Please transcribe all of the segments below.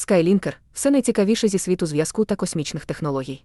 Skylінкер – все найцікавіше зі світу зв'язку та космічних технологій.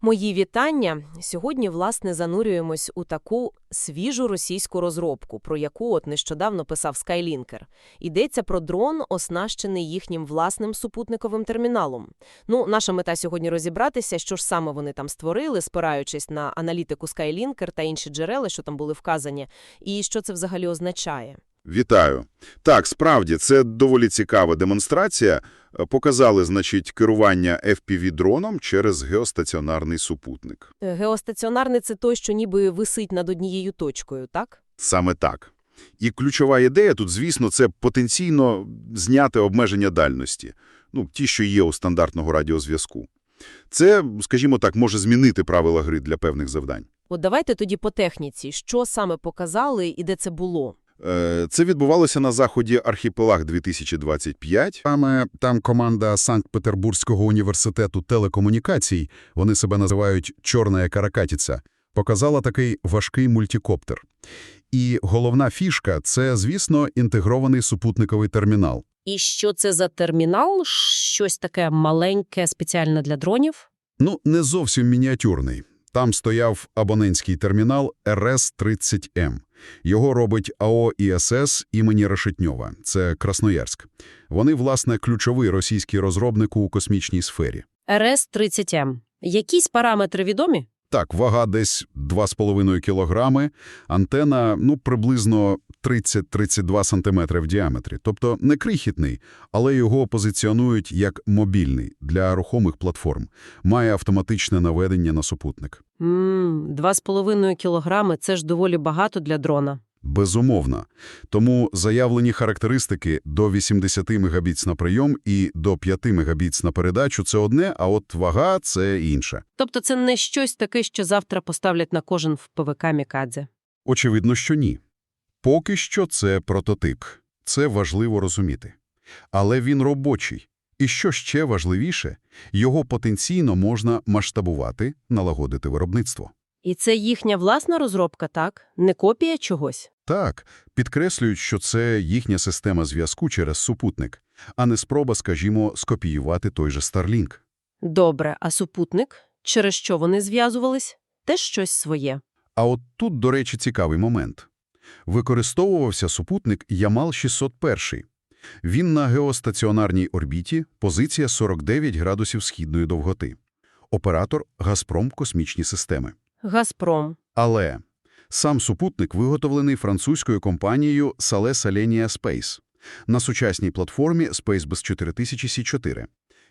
Мої вітання. Сьогодні, власне, занурюємось у таку свіжу російську розробку, про яку от нещодавно писав Skylінкер. Йдеться про дрон, оснащений їхнім власним супутниковим терміналом. Ну, наша мета сьогодні розібратися, що ж саме вони там створили, спираючись на аналітику Skylінкер та інші джерела, що там були вказані, і що це взагалі означає. Вітаю. Так, справді, це доволі цікава демонстрація. Е, Показали, значить, керування FPV-дроном через геостаціонарний супутник. Е, Геостаціонарний – це той, що ніби висить над однією точкою, так? Саме так. І ключова ідея тут, звісно, це потенційно зняти обмеження дальності. Ну, ті, що є у стандартного радіозв'язку. Це, скажімо так, може змінити правила гри для певних завдань. От давайте тоді по техніці. Що саме показали і де це було? Е, Це відбувалося на заході «Архіпелаг 2025. Саме там команда Санкт-Петербурзького університету телекомунікацій, вони себе називають «Чорна каракатіця», показала такий важкий мультикоптер. І головна фішка – це, звісно, інтегрований супутниковий термінал. І що це за термінал? Щось таке маленьке, спеціальне для дронів? Ну, не зовсім мініатюрний. Там стояв абонентський термінал РС-30М. Його робить АО «ІСС» імені Решетньова. Це Красноярськ. Вони, власне, ключовий російський розробник у космічній сфері. РС-30М. Якісь параметри відомі? Так, вага десь 2,5 кілограми, антена, ну, приблизно 30-32 сантиметри в діаметрі. Тобто не крихітний, але його позиціонують як мобільний для рухомих платформ. Має автоматичне наведення на супутник. Ммм, 2,5 кілограми – це ж доволі багато для дрона. Безумовно. Тому заявлені характеристики до 80 мегабітс на прийом і до 5 мегабітс на передачу – це одне, а от вага – це інше. Тобто це не щось таке, що завтра поставлять на кожен в ПВК Мікадзе. Очевидно, що ні. Поки що це прототип. Це важливо розуміти. Але він робочий. І що ще важливіше, його потенційно можна масштабувати, налагодити виробництво. І це їхня власна розробка, так? Не копія чогось? Так, підкреслюють, що це їхня система зв'язку через супутник, а не спроба, скажімо, скопіювати той же Starlink. Добре, а супутник? Через що вони зв'язувались? Теж щось своє. А от тут, до речі, цікавий момент. Використовувався супутник Ямал-601. Він на геостаціонарній орбіті, позиція 49 градусів східної довготи. Оператор «Газпром Космічні системи». Газпром. Але сам супутник виготовлений французькою компанією Thales Alenia Space на сучасній платформі SpaceBus 4000 C4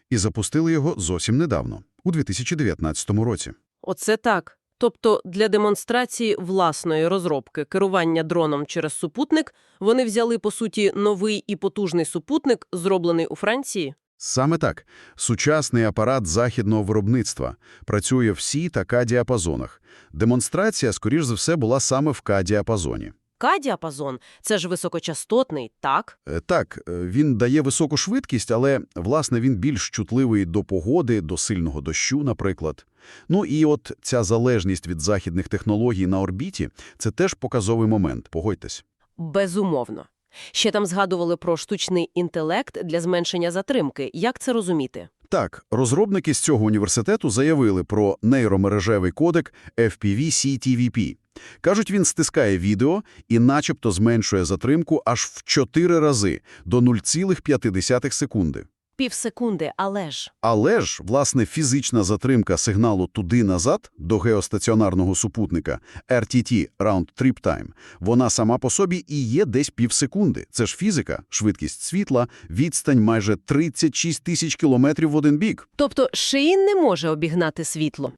і запустили його зовсім недавно, у 2019 році. Оце так. Тобто для демонстрації власної розробки керування дроном через супутник вони взяли, по суті, новий і потужний супутник, зроблений у Франції? Саме так. Сучасний апарат західного виробництва працює в Сі та К-діапазонах. Демонстрація, скоріш за все, була саме в К-діапазоні. К-діапазон – це ж високочастотний, так? Е, Так, е, він дає високу швидкість, але, власне, він більш чутливий до погоди, до сильного дощу, наприклад. Ну і от ця залежність від західних технологій на орбіті – це теж показовий момент, погодьтесь. Безумовно. Ще там згадували про штучний інтелект для зменшення затримки. Як це розуміти? Так, розробники з цього університету заявили про нейромережевий кодек FPV-CTVP. Кажуть, він стискає відео і начебто зменшує затримку аж в 4 рази до 0,5 секунди. Півсекунди, але ж. Але ж, власне, фізична затримка сигналу туди-назад до геостаціонарного супутника RTT – Round Trip Time, вона сама по собі і є десь півсекунди. Це ж фізика, швидкість світла, відстань майже 36 тисяч кілометрів в один бік. Тобто Шиїн не може обігнати світло.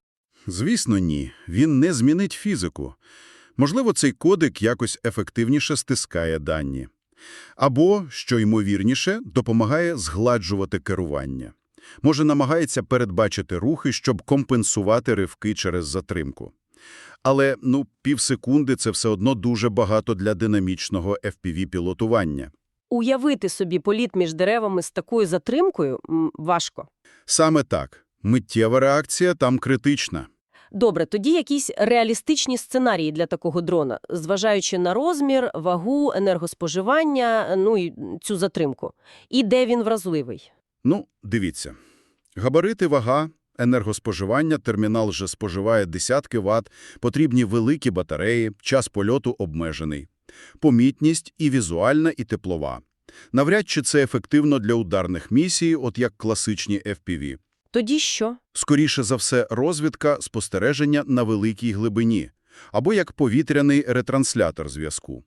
Звісно, ні. Він не змінить фізику. Можливо, цей кодек якось ефективніше стискає дані. Або, що ймовірніше, допомагає згладжувати керування. Може, намагається передбачити рухи, щоб компенсувати ривки через затримку. Але, ну, півсекунди – це все одно дуже багато для динамічного FPV-пілотування. Уявити собі політ між деревами з такою затримкою важко. Саме так. Миттєва реакція там критична. Добре, тоді якісь реалістичні сценарії для такого дрона, зважаючи на розмір, вагу, енергоспоживання, ну і цю затримку. І де він вразливий? Ну, дивіться. Габарити, вага, енергоспоживання, термінал вже споживає десятки ватт, потрібні великі батареї, час польоту обмежений. Помітність і візуальна, і теплова. Навряд чи це ефективно для ударних місій, от як класичні FPV. Тоді що? Скоріше за все, розвідка, спостереження на великій глибині. Або як повітряний ретранслятор зв'язку.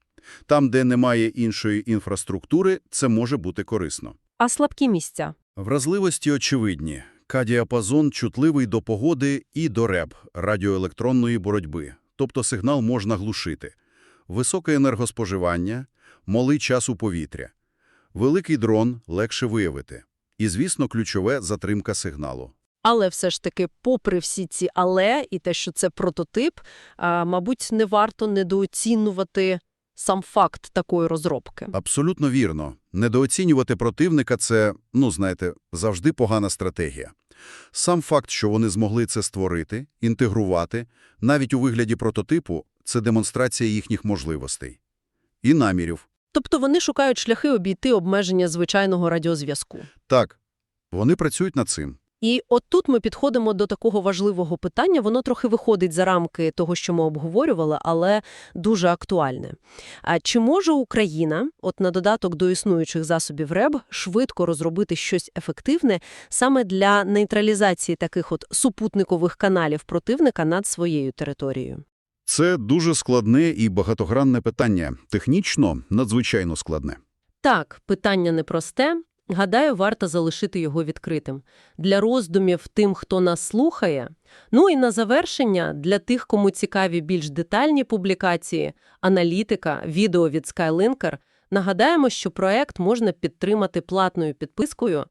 Там, де немає іншої інфраструктури, це може бути корисно. А слабкі місця? Вразливості очевидні. К-діапазон чутливий до погоди і до РЕБ – радіоелектронної боротьби, тобто сигнал можна глушити. Високе енергоспоживання, малий час у повітря. Великий дрон легше виявити. І, звісно, ключове – затримка сигналу. Але все ж таки, попри всі ці «але» і те, що це прототип, мабуть, не варто недооцінювати сам факт такої розробки. Абсолютно вірно. Недооцінювати противника – це, ну, знаєте, завжди погана стратегія. Сам факт, що вони змогли це створити, інтегрувати, навіть у вигляді прототипу – це демонстрація їхніх можливостей. І намірів. Тобто вони шукають шляхи обійти обмеження звичайного радіозв'язку. Так, вони працюють над цим. І от тут ми підходимо до такого важливого питання, воно трохи виходить за рамки того, що ми обговорювали, але дуже актуальне. А чи може Україна, от на додаток до існуючих засобів РЕБ, швидко розробити щось ефективне саме для нейтралізації таких от супутникових каналів противника над своєю територією? Це дуже складне і багатогранне питання. Технічно надзвичайно складне. Так, питання непросте. Гадаю, варто залишити його відкритим. Для роздумів тим, хто нас слухає. Ну і на завершення, для тих, кому цікаві більш детальні публікації, аналітика, відео від Skylinker, нагадаємо, що проект можна підтримати платною підпискою.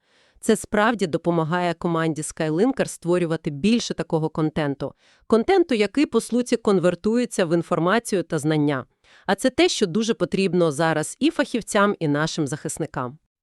Це справді допомагає команді Skylinker створювати більше такого контенту. Контенту, який, по суті, конвертується в інформацію та знання. А це те, що дуже потрібно зараз і фахівцям, і нашим захисникам.